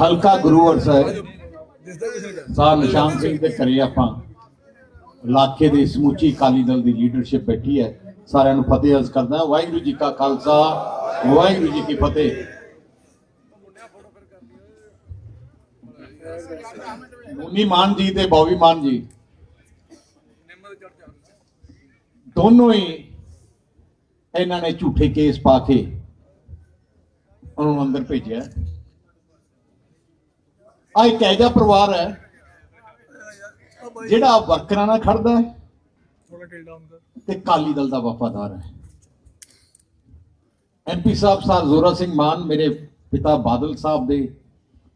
ਹਲਕਾ ਗੁਰੂਵਰ ਸਾਹਿਬ ਸਾਹਿਬ ਨਿਸ਼ਾਨ ਸਿੰਘ ਦੇ ਘਰੇ ਆਪਾਂ ਇਲਾਕੇ ਦੀ ਸਮੁੱਚੀ ਅਕਾਲੀ ਦਲ ਦੀ ਲੀਡਰਸ਼ਿਪ ਬੈਠੀ ਹੈ। ਸਾਰਿਆਂ ਨੂੰ ਫਤਿਹ ਅਰਜ਼ ਕਰਦਾ ਵਾਹਿਗੁਰੂ ਜੀ ਕਾ ਖਾਲਸਾ, ਵਾਹਿਗੁਰੂ ਜੀ ਕੀ ਫਤਿਹ। ਮੁਨੀ ਮਾਨ ਜੀ ਤੇ ਬੌਬੀ ਮਾਨ ਜੀ। ਦੋਨੋਂ ਹੀ ਇਹਨਾਂ ਨੇ ਝੂਠੇ ਕੇਸ ਪਾ ਕੇ ਉਹਨਾਂ ਨੂੰ ਅੰਦਰ ਭੇਜਿਆ। ਆ ਇੱਕ ਇਹੋ ਜਿਹਾ ਪਰਿਵਾਰ ਹੈ, ਜਿਹੜਾ ਵਰਕਰਾਂ ਨਾਲ ਖੜਦਾ ਹੈ ਤੇ ਕਾਲੀ ਦਲ ਦਾ ਵਫਾਦਾਰ ਹੈ। ਐਮਪੀ ਸਾਹਿਬ ਸਰ ਜ਼ੋਰਾ ਸਿੰਘ ਮਾਨ ਮੇਰੇ ਪਿਤਾ ਬਾਦਲ ਸਾਹਿਬ ਦੇ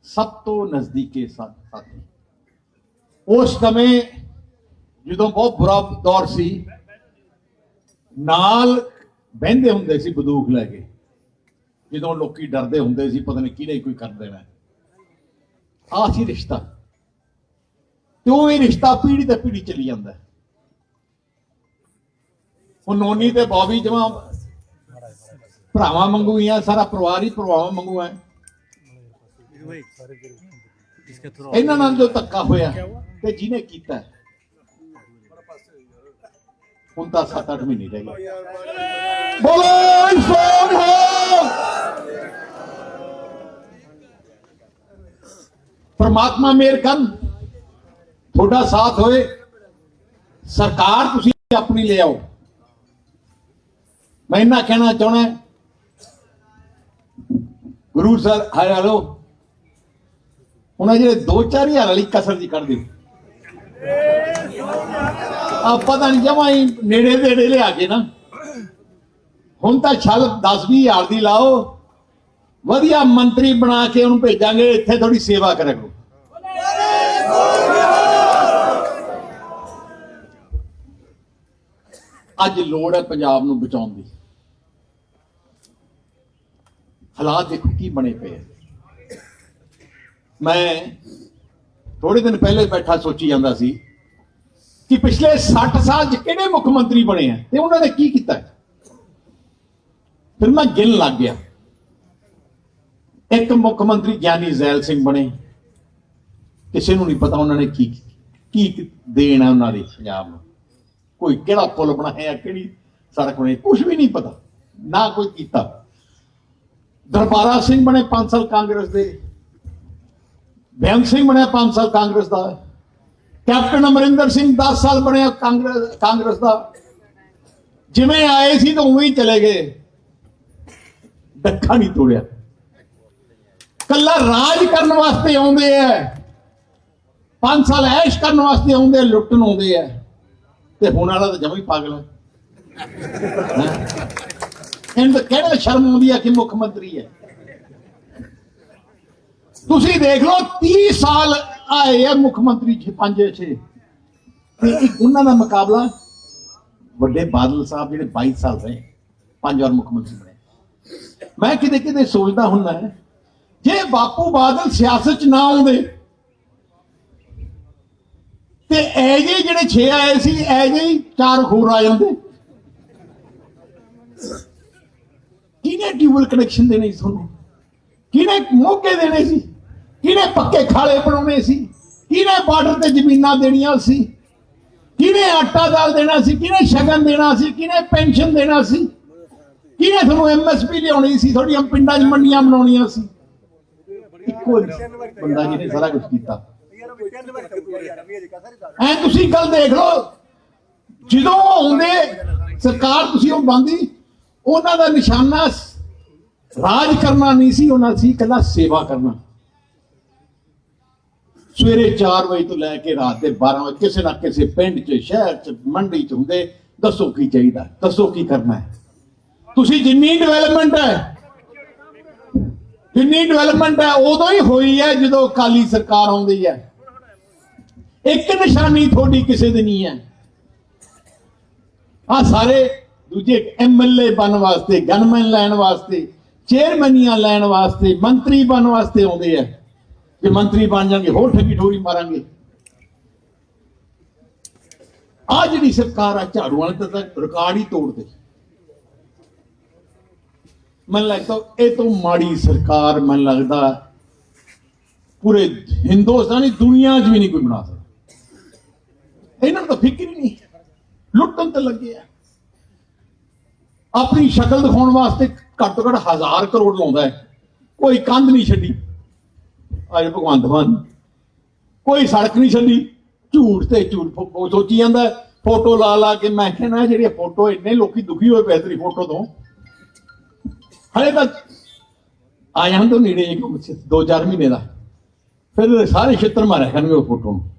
ਸਭ ਤੋਂ ਨਜ਼ਦੀਕੇ ਸਾਥੀ। ਉਸ ਸਮੇਂ ਜਦੋਂ ਬਹੁਤ ਬੁਰਾ ਦੌਰ ਸੀ, ਨਾਲ ਬਹਿੰਦੇ ਹੁੰਦੇ ਸੀ ਬੰਦੂਕ ਲੈ ਕੇ। ਜਦੋਂ ਲੋਕੀ ਡਰਦੇ ਹੁੰਦੇ ਸੀ, ਪਤਾ ਨਹੀਂ ਕਿਹਨੇ ਕੋਈ ਕਰ ਦੇਣਾ। ਆਹ ਸੀ ਰਿਸ਼ਤਾ। ਤੇ ਉਹ ਇਹ ਰਿਸ਼ਤਾ ਪੀੜ੍ਹੀ ਤੇ ਪੀੜ੍ਹੀ ਚੱਲੀ ਜਾਂਦਾ ਹੈ। ਨੋਨੀ ਤੇ ਬੌਬੀ ਜਮਾ ਭਰਾਵਾਂ ਵਾਂਗੂ ਹੀ ਆ, ਸਾਰਾ ਪਰਿਵਾਰ ਹੀ ਭਰਾਵਾਂ ਵਾਂਗੂ ਹੈ ਇਹਨਾਂ ਨਾਲ ਜੋ ਧੱਕਾ ਹੋਇਆ ਤੇ ਜਿਹਨੇ ਕੀਤਾ। ਹੁਣ ਤਾਂ 7-8 ਮਹੀਨੇ ਰਹਿ ਗਏ। ਬੋਲੋ ਸੋਨ ਹੋ! ਪਰਮਾਤਮਾ ਮੇਰ ਕਰਨ। ਤੁਹਾਡਾ ਸਾਥ ਹੋਏ। ਸਰਕਾਰ ਤੁਸੀਂ ਆਪਣੀ ਲੈ ਆਓ। ਮੈਂ ਇਹਨਾਂ ਕਹਿਣਾ ਚਾਹਣਾ ਗੁਰੂ ਸਰ, ਹਾਏ, ਹਲੋ। ਉਹਨਾਂ ਜਿਹੜੇ 2-4000 ਵਾਲੀ ਕਸਰ ਜੀ ਕੱਢ ਦਿਓ ਆ ਪਤਾ ਨਹੀਂ ਜਮਾ ਹੀ ਨੇੜੇ ਨੇੜੇ ਲਿਆ ਕੇ ਨਾ। ਹੁਣ ਤਾਂ ਛਲ 10 ਹਜ਼ਾਰ ਦੀ ਲਾਓ। ਵਧੀਆ ਮੰਤਰੀ ਬਣਾ ਕੇ ਉਹਨੂੰ ਭੇਜਾਂਗੇ, ਇੱਥੇ ਥੋੜੀ ਸੇਵਾ ਕਰਿਆ ਅੱਜ ਲੋੜ ਹੈ ਪੰਜਾਬ ਨੂੰ ਬਚਾਉਣ ਦੀ। ਹਾਲਾਤ ਦੇਖੋ ਕੀ ਬਣੇ ਪਏ ਮੈਂ ਥੋੜੇ ਦਿਨ ਪਹਿਲੇ ਬੈਠਾ ਸੋਚੀ ਜਾਂਦਾ ਸੀ ਕਿ ਪਿਛਲੇ 60 ਸਾਲ ਚ ਕਿਹੜੇ ਮੁੱਖ ਮੰਤਰੀ ਬਣੇ ਆ ਤੇ ਉਹਨਾਂ ਨੇ ਕੀ ਕੀਤਾ? ਫਿਰ ਮੈਂ ਗਿਣ ਲੱਗ ਗਿਆ। ਇੱਕ ਮੁੱਖ ਮੰਤਰੀ ਗਿਆਨੀ ਜ਼ੈਲ ਸਿੰਘ ਬਣੇ। ਕਿਸੇ ਨੂੰ ਨਹੀਂ ਪਤਾ ਉਹਨਾਂ ਨੇ ਕੀ ਕੀ ਦੇਣ ਹੈ ਉਹਨਾਂ ਦੇ ਪੰਜਾਬ ਨੂੰ। ਕੋਈ ਕਿਹੜਾ ਪੁਲ ਬਣਾਇਆ, ਕਿਹੜੀ ਸੜਕ ਬਣਾਈ ਕੁਝ ਵੀ ਨਹੀਂ ਪਤਾ। ਨਾ ਕੋਈ ਕੀਤਾ। ਦਰਬਾਰਾ ਸਿੰਘ ਬਣੇ 5 ਸਾਲ ਕਾਂਗਰਸ ਦੇ। ਬੇਅੰਤ ਸਿੰਘ ਬਣਿਆ 5 ਸਾਲ ਕਾਂਗਰਸ ਦਾ। ਕੈਪਟਨ ਅਮਰਿੰਦਰ ਸਿੰਘ 10 ਸਾਲ ਬਣਿਆ ਕਾਂਗਰਸ ਕਾਂਗਰਸ ਦਾ। ਜਿਵੇਂ ਆਏ ਸੀ ਤਾਂ ਉਵੇਂ ਹੀ ਚਲੇ ਗਏ। ਡੱਖਾ ਨਹੀਂ ਤੋੜਿਆ। ਕੱਲਾ ਰਾਜ ਕਰਨ ਵਾਸਤੇ ਆਉਂਦੇ ਐ। 5 ਸਾਲ ਐਸ਼ ਕਰਨ ਵਾਸਤੇ ਆਉਂਦੇ ਆ, ਲੁੱਟਣ ਆਉਂਦੇ ਆ ਤੇ ਹੁਣ ਵਾਲਾ ਤਾਂ ਜਮਾ ਹੀ ਪਾਗਲ ਹੈ ਹੈਂ? ਇਹਨੂੰ ਸ਼ਰਮ ਆਉਂਦੀ ਹੈ ਕਿ ਮੁੱਖ ਮੰਤਰੀ ਹੈ ਤੁਸੀਂ ਦੇਖ ਲਓ 30 ਸਾਲ ਆਏ ਆ ਮੁੱਖ ਮੰਤਰੀ ਛੇ ਪੰਜ ਛੇ। ਤੇ ਉਹਨਾਂ ਦਾ ਮੁਕਾਬਲਾ ਵੱਡੇ ਬਾਦਲ ਸਾਹਿਬ ਜਿਹੜੇ 22 ਸਾਲ ਰਹੇ ਪੰਜ ਵਾਰ ਮੁੱਖ ਮੰਤਰੀ ਬਣੇ। ਮੈਂ ਕਿਤੇ ਕਿਤੇ ਸੋਚਦਾ ਹੁੰਦਾ ਜੇ ਬਾਪੂ ਬਾਦਲ ਸਿਆਸਤ 'ਚ ਨਾ ਆਉਂਦੇ, ਤੇ ਐ ਜੇ ਜਿਹੜੇ 6 ਆਏ ਸੀ ਐ ਜੇ ਹੀ ਚਾਰ ਹੋਰ ਆ ਜਾਂਦੇ। ਕਿਹਨੇ ਟਿਊਬਲ ਕਨੈਕਸ਼ਨ ਦੇਣੇ ਸੀ ਤੁਹਾਨੂੰ? ਕਿਹਨੇ ਮੌਕੇ ਦੇਣੇ ਸੀ? ਕਿਹਨੇ ਪੱਕੇ ਖਾਲੇ ਬਣਾਉਣੇ ਸੀ? ਕਿਹਨੇ ਬਾਰਡਰ ਤੇ ਜ਼ਮੀਨਾਂ ਦੇਣੀਆਂ ਸੀ? ਕਿਹਨੇ ਆਟਾ ਦਾਲ ਦੇਣਾ ਸੀ? ਕਿਹਨੇ ਸ਼ਗਨ ਦੇਣਾ ਸੀ? ਕਿਹਨੇ ਪੈਨਸ਼ਨ ਦੇਣਾ ਸੀ? ਕਿਹਨੇ ਤੁਹਾਨੂੰ ਐਮਐਸਪੀ ਲਿਆਉਣੀ ਸੀ? ਤੁਹਾਡੀਆਂ ਪਿੰਡਾਂ 'ਚ ਮੰਡੀਆਂ ਬਣਾਉਣੀਆਂ ਸੀ? ਇੱਕੋ ਬੰਦਾ ਜਿਹਨੇ ਸਾਰਾ ਕੁਝ ਕੀਤਾ। ਐ ਤੁਸੀਂ ਗੱਲ ਦੇਖ ਲਓ ਜਦੋਂ ਆਉਂਦੇ ਸਰਕਾਰ ਤੁਸੀਂ ਉਹ ਬੰਦੀ ਉਹਨਾਂ ਦਾ ਨਿਸ਼ਾਨਾ ਰਾਜ ਕਰਨਾ ਨਹੀਂ ਸੀ ਉਹਨਾਂ ਸੀ ਕੱਲਾ ਸੇਵਾ ਕਰਨਾ। ਸਵੇਰੇ 4 ਵਜੇ ਤੋਂ ਲੈ ਕੇ ਰਾਤ ਦੇ 12 ਵਜੇ ਕਿਸੇ ਨਾ ਕਿਸੇ ਪਿੰਡ 'ਚ ਸ਼ਹਿਰ 'ਚ ਮੰਡੀ 'ਚ ਹੁੰਦੇ ਦੱਸੋ ਕੀ ਚਾਹੀਦਾ ਦੱਸੋ ਕੀ ਕਰਨਾ ਹੈ। ਤੁਸੀਂ ਜਿੰਨੀ ਡਿਵੈਲਪਮੈਂਟ ਹੈ ਜਿੰਨੀ ਡਿਵੈਲਪਮੈਂਟ ਹੈ, ਉਦੋਂ ਹੀ ਹੋਈ ਹੈ ਜਦੋਂ ਅਕਾਲੀ ਸਰਕਾਰ ਆਉਂਦੀ ਹੈ। ਇੱਕ ਨਿਸ਼ਾਨੀ ਤੁਹਾਡੀ ਕਿਸੇ ਦੀ ਨਹੀਂ ਹੈ। ਆ ਸਾਰੇ ਦੂਜੇ ਐਮਐਲਏ ਬਣਨ ਵਾਸਤੇ ਗਨਮੈਨ ਲੈਣ ਵਾਸਤੇ ਚੇਅਰਮੈਨੀਆਂ ਲੈਣ ਵਾਸਤੇ, ਮੰਤਰੀ ਬਣਨ ਵਾਸਤੇ ਆਉਂਦੇ ਆ ਜੇ ਮੰਤਰੀ ਬਣ ਜਾਣਗੇ, ਹੋਰ ਠੱਗੀ ਠੋਰੀ ਮਾਰਾਂਗੇ। ਆ ਜਿਹੜੀ ਸਰਕਾਰ ਆ, ਝਾੜੂ ਵਾਲੇ ਤਾਂ ਰਿਕਾਰਡ ਹੀ ਤੋੜਦੇ। ਮੈਨੂੰ ਲੱਗਦਾ ਇਹ ਤੋਂ ਮਾੜੀ ਸਰਕਾਰ ਮੈਨੂੰ ਲੱਗਦਾ ਪੂਰੇ ਹਿੰਦੁਸਤਾਨੀ ਦੁਨੀਆ 'ਚ ਵੀ ਨਹੀਂ ਕੋਈ ਬਣਾ ਸਕਦਾ। ਇਹਨਾਂ ਨੂੰ ਤਾਂ ਫਿਕਰ ਹੀ ਨਹੀਂ। ਲੁੱਟਣ ਤੇ ਲੱਗੇ ਆ। ਆਪਣੀ ਸ਼ਕਲ ਦਿਖਾਉਣ ਵਾਸਤੇ ਘੱਟ ਤੋਂ ਘੱਟ ਹਜ਼ਾਰ ਕਰੋੜ ਲਾਉਂਦਾ ਹੈ। ਕੋਈ ਕੰਧ ਨਹੀਂ ਛੱਡੀ। ਅੱਜ ਭਗਵੰਤ ਮਾਨ, ਕੋਈ ਸੜਕ ਨਹੀਂ ਛੱਡੀ। ਝੂਠ ਤੇ ਝੂਠ ਸੋਚੀ ਜਾਂਦਾ ਫੋਟੋ ਲਾ ਲਾ ਕੇ ਮੈਂ ਕਹਿੰਦਾ ਜਿਹੜੀ ਫੋਟੋ ਇੰਨੇ ਲੋਕੀ ਦੁਖੀ ਹੋਏ ਪਏ ਤੇਰੀ ਫੋਟੋ ਤੋਂ। ਹਲੇ ਤਾਂ ਆ ਤੋਂ ਨੇੜੇ ਇੱਕ ਦੋ ਚਾਰ ਮਹੀਨੇ ਦਾ। ਫਿਰ ਸਾਰੇ ਛਿੱਤਰ ਮਾਰਿਆ ਕਰਨਗੇ ਉਹ ਫੋਟੋ ਨੂੰ।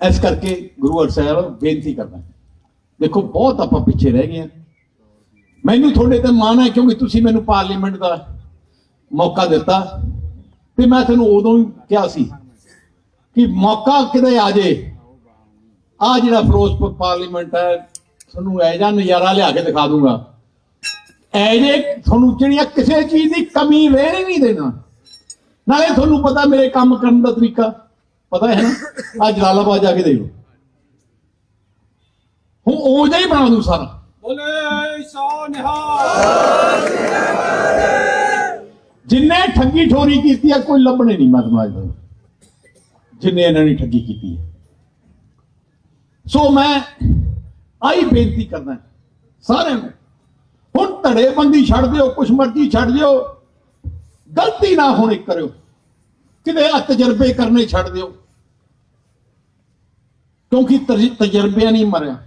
ਇਸ ਕਰਕੇ ਗੁਰੂ ਅਰਜਨ ਸਾਹਿਬ ਬੇਨਤੀ ਕਰਦਾ ਦੇਖੋ, ਬਹੁਤ ਆਪਾਂ ਪਿੱਛੇ ਰਹਿ ਗਏ ਹਾਂ। ਮੈਨੂੰ ਤੁਹਾਡੇ ਤੇ ਮਾਣ ਹੈ ਕਿਉਂਕਿ ਤੁਸੀਂ ਮੈਨੂੰ ਪਾਰਲੀਮੈਂਟ ਦਾ ਮੌਕਾ ਦਿੱਤਾ ਤੇ ਮੈਂ ਤੁਹਾਨੂੰ ਉਦੋਂ ਹੀ ਕਿਹਾ ਸੀ ਕਿ ਮੌਕਾ ਕਿਤੇ ਆ ਜੇ। ਆ ਜਿਹੜਾ ਫਿਰੋਜ਼ਪੁਰ ਪਾਰਲੀਮੈਂਟ ਹੈ, ਤੁਹਾਨੂੰ ਐ ਜਾਂ ਨਜ਼ਾਰਾ ਲਿਆ ਕੇ ਦਿਖਾ ਦੂੰਗਾ। ਐ ਜੇ ਤੁਹਾਨੂੰ ਜਿਹੜੀਆਂ ਕਿਸੇ ਚੀਜ਼ ਦੀ ਕਮੀ ਰਹਿਣ ਨਹੀਂ ਦੇਣਾ। ਨਾਲੇ ਤੁਹਾਨੂੰ ਪਤਾ ਮੇਰੇ ਕੰਮ ਕਰਨ ਦਾ ਤਰੀਕਾ। ਪਤਾ ਹੈ ਨਾ? ਆ ਜਲਾਲਾਬਾਦ ਜਾ ਕੇ ਦੇਖ ਲਓ। ਹੁਣ ਉਹ ਜਿਹਾ ਹੀ ਬਣਾ ਦੂੰ ਸਾਰਾ। ਬੋਲੇ ਸੋ ਨਿਹਾਲ। ਜਿੰਨੇ ਠੱਗੀ ਠੋਰੀ ਕੀਤੀ ਹੈ ਕੋਈ ਲੱਭਣੇ ਨਹੀਂ ਮੈਂ ਤੁਹਾਨੂੰ ਜਿੰਨੇ ਇਹਨਾਂ ਨੇ ਠੱਗੀ ਕੀਤੀ ਹੈ ਸੋ ਮੈਂ ਆਈ ਬੇਨਤੀ ਕਰਦਾ ਸਾਰਿਆਂ ਨੂੰ ਹੁਣ ਧੜੇਬੰਦੀ ਛੱਡ ਦਿਓ, ਕੁਛ ਮਰਜ਼ੀ ਛੱਡ ਦਿਓ। ਗਲਤੀ ਨਾ ਹੁਣ ਕਰਿਓ। ਕਿਤੇ ਆ ਤਜਰਬੇ ਕਰਨੇ ਛੱਡ ਦਿਓ। ਕਿਉਂਕਿ ਤਜਰਬਿਆਂ ਨਹੀਂ ਮਰਿਆ।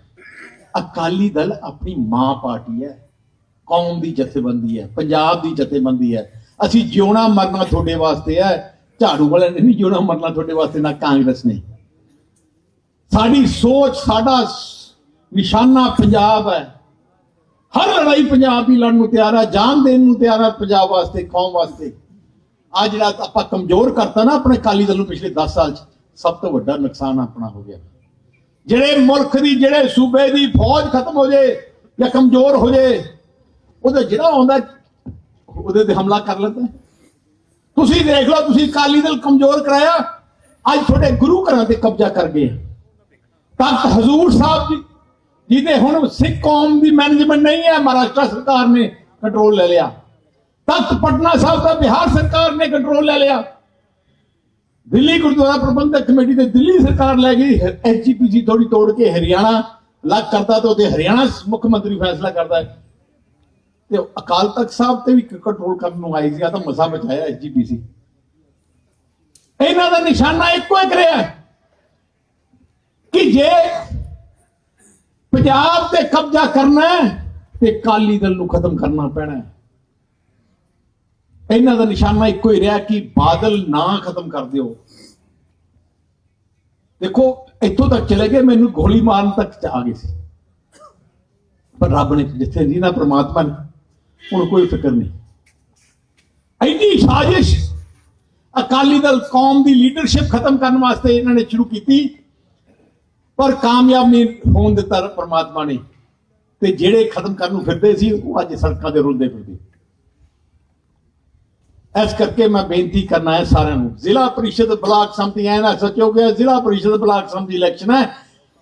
ਅਕਾਲੀ ਦਲ ਆਪਣੀ ਮਾਂ ਪਾਰਟੀ ਹੈ। ਕੌਮ ਦੀ ਜਥੇਬੰਦੀ ਹੈ। ਪੰਜਾਬ ਦੀ ਜਥੇਬੰਦੀ ਹੈ। ਅਸੀਂ ਜਿਉਣਾ ਮਰਨਾ ਤੁਹਾਡੇ ਵਾਸਤੇ ਹੈ। ਝਾੜੂ ਵਾਲਿਆਂ ਨੇ ਨਹੀਂ ਜਿਉਣਾ ਮਰਨਾ ਤੁਹਾਡੇ ਵਾਸਤੇ, ਨਾ ਕਾਂਗਰਸ ਨੇ। ਸਾਡੀ ਸੋਚ, ਸਾਡਾ ਨਿਸ਼ਾਨਾ ਪੰਜਾਬ ਹੈ। ਹਰ ਲੜਾਈ ਪੰਜਾਬ ਦੀ ਲੜਨ ਨੂੰ ਤਿਆਰ ਆ ਜਾਨ ਦੇਣ ਨੂੰ ਤਿਆਰ ਆ ਪੰਜਾਬ ਵਾਸਤੇ, ਕੌਮ ਵਾਸਤੇ। ਆ ਜਿਹੜਾ ਆਪਾਂ ਕਮਜ਼ੋਰ ਕਰਤਾ ਨਾ ਆਪਣੇ ਅਕਾਲੀ ਦਲ ਨੂੰ ਪਿਛਲੇ 10 ਸਾਲ ਚ, ਸਭ ਤੋਂ ਵੱਡਾ ਨੁਕਸਾਨ ਆਪਣਾ ਹੋ ਗਿਆ। ਜਿਹੜੇ ਮੁਲਕ ਦੀ, ਜਿਹੜੇ ਸੂਬੇ ਦੀ ਫੌਜ ਖਤਮ ਹੋ ਜੇ ਜਾਂ ਕਮਜ਼ੋਰ ਹੋ ਜੇ, ਉਹਦਾ ਜਿਹੜਾ ਆਉਂਦਾ, ਉਹਦੇ ਤੇ ਹਮਲਾ ਕਰ ਲੈਂਦਾ ਤੁਸੀਂ ਦੇਖ ਲਓ, ਤੁਸੀਂ ਅਕਾਲੀ ਦਲ ਕਮਜ਼ੋਰ ਕਰਾਇਆ, ਅੱਜ ਤੁਹਾਡੇ ਗੁਰੂ ਘਰਾਂ ਤੇ ਕਬਜ਼ਾ ਕਰ ਗਏ ਤਖਤ ਹਜ਼ੂਰ ਸਾਹਿਬ ਜੀ ਜਿਹਦੇ ਹੁਣ ਸਿੱਖ ਕੌਮ ਦੀ ਮੈਨੇਜਮੈਂਟ ਨਹੀਂ ਹੈ, ਮਹਾਰਾਸ਼ਟਰ ਸਰਕਾਰ ਨੇ ਕੰਟਰੋਲ ਲੈ ਲਿਆ। ਤਖਤ ਪਟਨਾ ਸਾਹਿਬ ਦਾ ਬਿਹਾਰ ਸਰਕਾਰ ਨੇ ਕੰਟਰੋਲ ਲੈ ਲਿਆ। ਦਿੱਲੀ ਗੁਰਦੁਆਰਾ ਪ੍ਰਬੰਧਕ ਕਮੇਟੀ ਤੇ ਦਿੱਲੀ ਸਰਕਾਰ ਲੈ ਗਈ ਐਸਜੀਪੀਸੀ ਥੋੜੀ ਤੋੜ ਕੇ ਹਰਿਆਣਾ ਲੱਗ ਕਰਦਾ ਤੇ ਉਹਦੇ ਹਰਿਆਣਾ ਮੁੱਖ ਮੰਤਰੀ ਫੈਸਲਾ ਕਰਦਾ ਹੈ। ਤੇ ਅਕਾਲ ਤਖਤ ਸਾਹਿਬ ਤੇ ਵੀ ਕੰਟਰੋਲ ਕਰਨ ਨੂੰ ਆਈ ਸੀ ਆ ਤਾਂ ਮਸਾ ਬਚਾਇਆ ਐਸਜੀਪੀਸੀ ਇਹਨਾਂ ਦਾ ਨਿਸ਼ਾਨਾ ਇੱਕੋ ਇੱਕ ਰਿਹਾ ਕਿ ਜੇ ਪੰਜਾਬ ਤੇ ਕਬਜ਼ਾ ਕਰਨਾ ਹੈ ਤੇ ਕਾਲੀ ਦਲ ਨੂੰ ਖਤਮ ਕਰਨਾ ਪੈਣਾ ਹੈ। ਇਹਨਾਂ ਦਾ ਨਿਸ਼ਾਨਾ ਇੱਕੋ ਹੀ ਰਿਹਾ ਕਿ ਬਾਦਲ ਨਾ ਖਤਮ ਕਰ ਦਿਓ। ਦੇਖੋ, ਇੱਥੋਂ ਤੱਕ ਚਲੇ ਗਏ, ਮੈਨੂੰ ਗੋਲੀ ਮਾਰਨ ਤੱਕ ਚ ਆ ਗਏ ਸੀ। ਪਰ ਰੱਬ ਨੇ ਜਿੱਥੇ ਜੀ ਨਾ, ਪ੍ਰਮਾਤਮਾ ਨੇ। ਹੁਣ ਕੋਈ ਫਿਕਰ ਨਹੀਂ। ਐਡੀ ਸਾਜ਼ਿਸ਼ ਅਕਾਲੀ ਦਲ ਕੌਮ ਦੀ ਲੀਡਰਸ਼ਿਪ ਖਤਮ ਕਰਨ ਵਾਸਤੇ ਇਹਨਾਂ ਨੇ ਸ਼ੁਰੂ ਕੀਤੀ। ਪਰ ਕਾਮਯਾਬ ਨਹੀਂ ਹੋਣ ਦਿੱਤਾ ਪ੍ਰਮਾਤਮਾ ਨੇ। ਤੇ ਜਿਹੜੇ ਖਤਮ ਕਰਨ ਨੂੰ ਫਿਰਦੇ ਸੀ, ਉਹ ਅੱਜ ਸੜਕਾਂ ਦੇ ਰੁਲਦੇ ਫਿਰਦੇ। ਇਸ ਕਰਕੇ ਮੈਂ ਬੇਨਤੀ ਕਰਨਾ ਹੈ ਸਾਰਿਆਂ ਨੂੰ, ਜ਼ਿਲ੍ਹਾ ਪਰਿਸ਼ਦ ਬਲਾਕ ਸੰਮਤੀ, ਐ ਨਾ ਸੋਚੋ ਕਿ ਜ਼ਿਲ੍ਹਾ ਪਰਿਸ਼ਦ ਬਲਾਕ ਸੰਮਤੀ ਇਲੈਕਸ਼ਨ ਹੈ,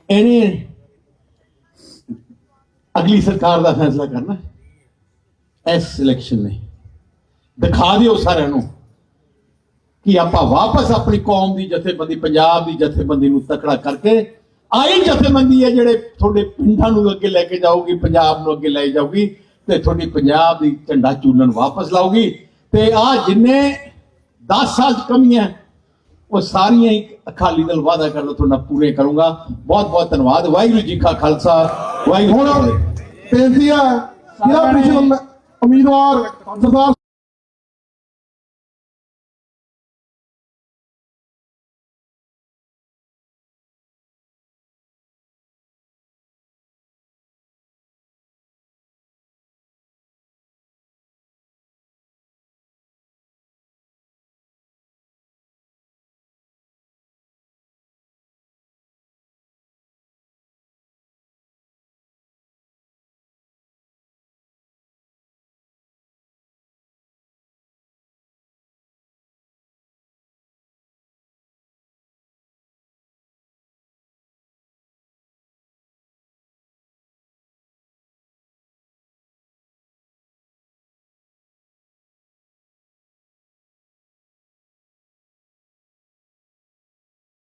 ਇਹਨੇ ਅਗਲੀ ਸਰਕਾਰ ਦਾ ਫੈਸਲਾ ਕਰਨਾ ਇਸ ਇਲੈਕਸ਼ਨ ਨੇ। ਦਿਖਾ ਦਿਓ ਸਾਰਿਆਂ ਨੂੰ ਕਿ ਆਪਾਂ ਵਾਪਸ ਆਪਣੀ ਕੌਮ ਦੀ ਜਥੇਬੰਦੀ, ਪੰਜਾਬ ਦੀ ਜਥੇਬੰਦੀ ਨੂੰ ਤਕੜਾ ਕਰਕੇ ਆਈ ਜਥੇਬੰਦੀ ਹੈ ਜਿਹੜੇ ਤੁਹਾਡੇ ਪਿੰਡਾਂ ਨੂੰ ਅੱਗੇ ਲੈ ਕੇ ਜਾਊਗੀ, ਪੰਜਾਬ ਨੂੰ ਅੱਗੇ ਲੈ ਜਾਊਗੀ ਤੇ ਤੁਹਾਡੀ ਪੰਜਾਬ ਦੀ ਝੰਡਾ ਚੂਲਣ ਵਾਪਸ ਲਾਊਗੀ। ਤੇ ਆ ਜਿੰਨੇ 10 ਸਾਲ ਚ ਕਮੀਆਂ ਉਹ ਸਾਰੀਆਂ ਹੀ ਅਕਾਲੀ ਦਲ ਵਾਅਦਾ ਕਰਦਾ, ਤੁਹਾਡਾ ਪੂਰੇ ਕਰੂੰਗਾ। ਬਹੁਤ ਬਹੁਤ ਧੰਨਵਾਦ। ਵਾਹਿਗੁਰੂ ਜੀ ਕਾ ਖਾਲਸਾ, ਵਾਹਿਗੁਰੂ ਹੁਣ ਬੇਨਤੀ ਹੈ ਜ਼ਿਲ੍ਹਾ ਪ੍ਰੀਸ਼ਦ ਉਮੀਦਵਾਰ ਸਰਦਾਰ